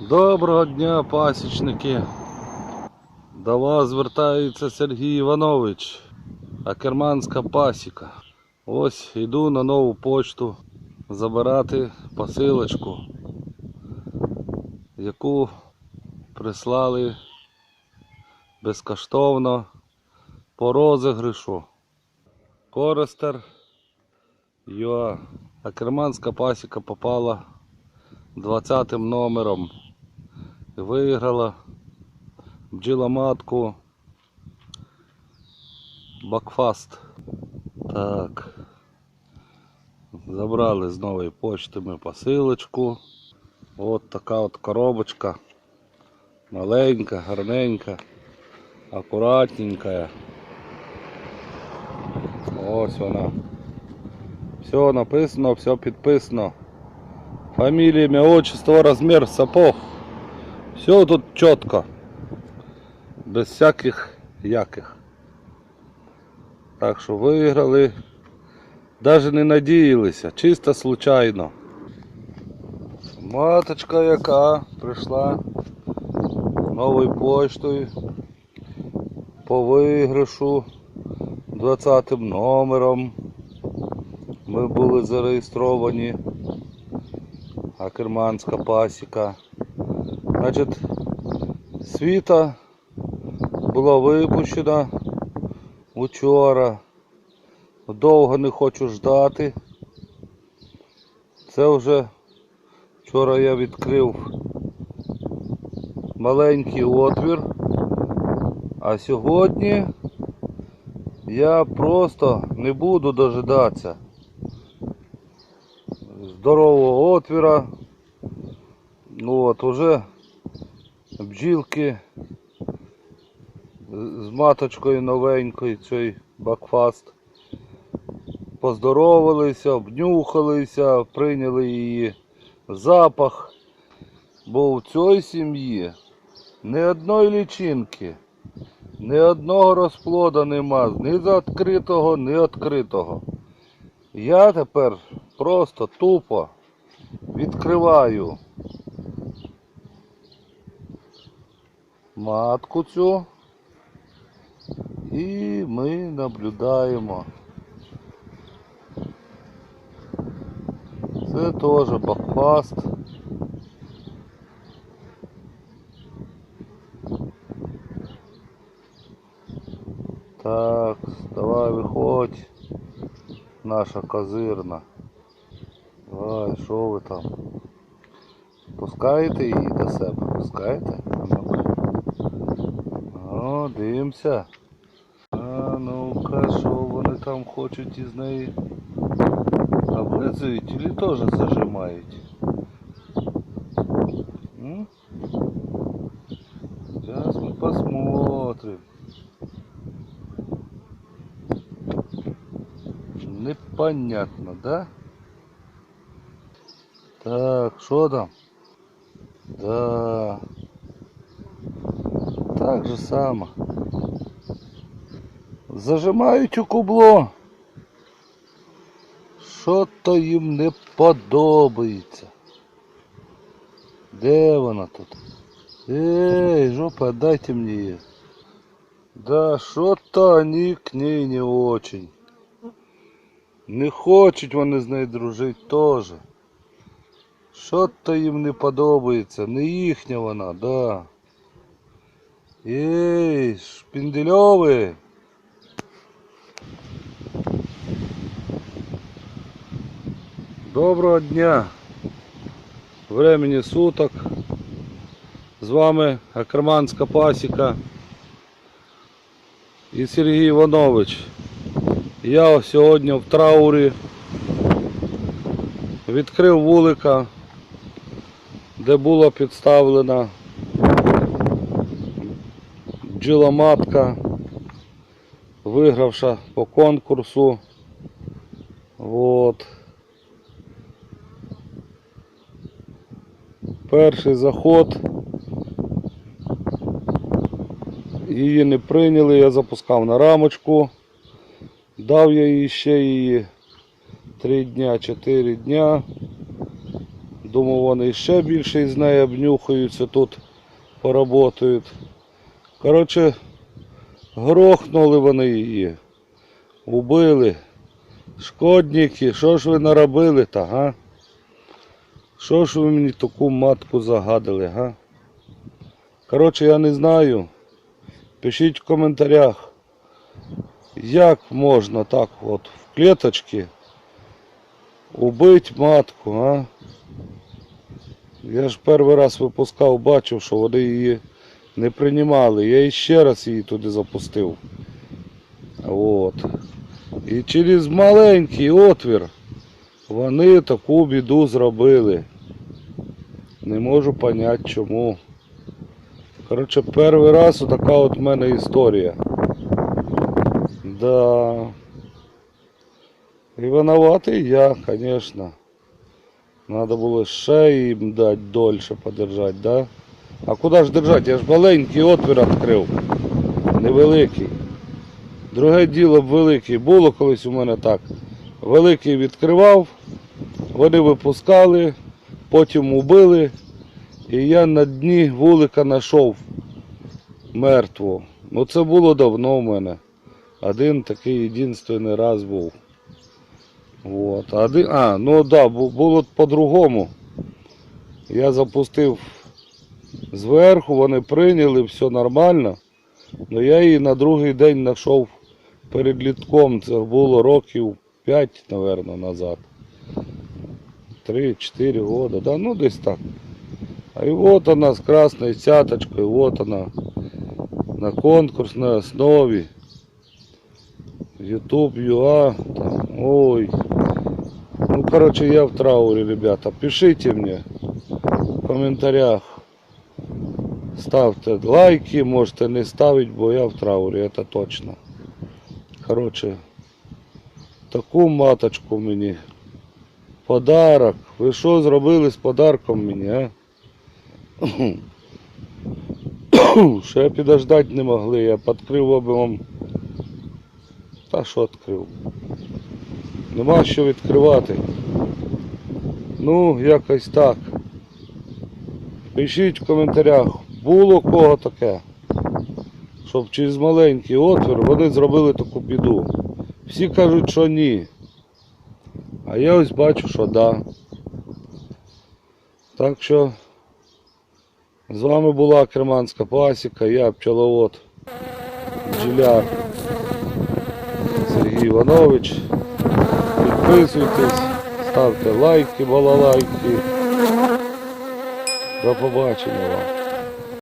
Доброго дня, пасічники. До вас звертається Сергій Іванович, Акерманська пасіка. Ось йду на нову почту забирати посилочку, яку прислали безкоштовно по розіграшу. Коростер ЮА. Акерманська пасіка попала 20 номером виграла бджіломатку Бакфаст. Так. Забрали з нової почти ми посилочку. От така от коробочка. Маленька, гарненька, акуратненька. Ось вона. Все написано, все підписано. Фамилия, имя, отчество, размер сапог. Все тут четко. Без всяких яких. Так що виграли. Даже не надіялися, чисто случайно. Маточка яка прийшла новою поштою по виграшу 20 номером. Ми були зареєстровані. Акерманська пасіка. Значить, світа була випущена вчора. Довго не хочу ждати. Це вже вчора я відкрив маленький отвір. А сьогодні я просто не буду дожидатися здорового отвіра. Ну от уже бджілки з маточкою новенькою, цей бакфаст. Поздоровалися, обнюхалися, прийняли її запах. Бо в цій сім'ї ні одної лічинки, ні одного розплода нема, ні відкритого, ні відкритого. Я тепер просто тупо відкриваю матку цю і ми наблюдаємо. Це теж бакфаст. Так, давай виходь, наша козирна. Давай, що ви там? Пускаєте її до себе? Пускаєте? А дивимося. А ну-ка, що вони там хочуть із неї? Облизують или теж зажимають? М? Сейчас мы посмотрим. Непонятно, да? Так, что там? Да. Так же само. Зажимають у кубло. Що то їм не подобається. Де вона тут? Эй, жопа, дайте мне ее. Да что-то они к ней не очень. Не хочуть вони з нею дружити теж. Що-то їм не подобається, не їхня вона, да. Ей, шпіндельові. Доброго дня. Времени суток. З вами Акерманська пасіка і Сергій Іванович. Я сьогодні в траурі відкрив вулика, де була підставлена бджіломатка, вигравша по конкурсу. Вот. Перший заход. Її не прийняли, я запускав на рамочку. Дав я їй ще її 3 дня, 4 дня. Думав, вони ще більше із неї обнюхаються тут, поработають. Коротше, грохнули вони її. Убили. Шкодники, що ж ви наробили та, га? Що ж ви мені таку матку загадили, га? Коротше, я не знаю. Пишіть в коментарях, як можна так от в клеточці убити матку, а? Я ж перший раз випускав, бачив, що вони її не приймали. Я іще раз її туди запустив. От. І через маленький отвір вони таку біду зробили. Не можу поняти чому. Коротше, перший раз така от в мене історія. Да. І винуватий я, звісно. Надо було ще їм дати дольше подержати, да? А куди ж держати? Я ж маленький отвір відкрив. Невеликий. Друге діло б великий. Було колись у мене так. Великий відкривав, вони випускали, потім убили. І я на дні вулика знайшов мертву. Ну це було давно в мене. Один такий єдинственний раз був. Вот. Один, а, ну так, да, бу- було по-другому. Я запустив зверху, вони прийняли, все нормально. Но я її на другий день знайшов перед літком. Це було років 5, мабуть, назад. 3-4 года, да, ну десь так. А и вот она с красной цяточкой, вот она на конкурсной основе. YouTube, ЮА, там, ой. Ну, короче, я в трауре, ребята. Пишите мне в комментариях. Ставте лайки, можете не ставить, бо я в трауре, это точно. Короче, таку маточку мені. Подарок. Ви що зробили з подарком мені, а? Ще підождати не могли, я підкрив би вам. Та що відкрив? Нема що відкривати. Ну, якось так. Пишіть в коментарях, було кого таке, щоб через маленький отвір вони зробили таку біду. Всі кажуть, що ні. А я ось бачу, що да. Так що з вами була Керманська пасіка, я пчеловод бджоляр Сергій Іванович. Підписуйтесь, ставте лайки, балалайки. До побачення вам.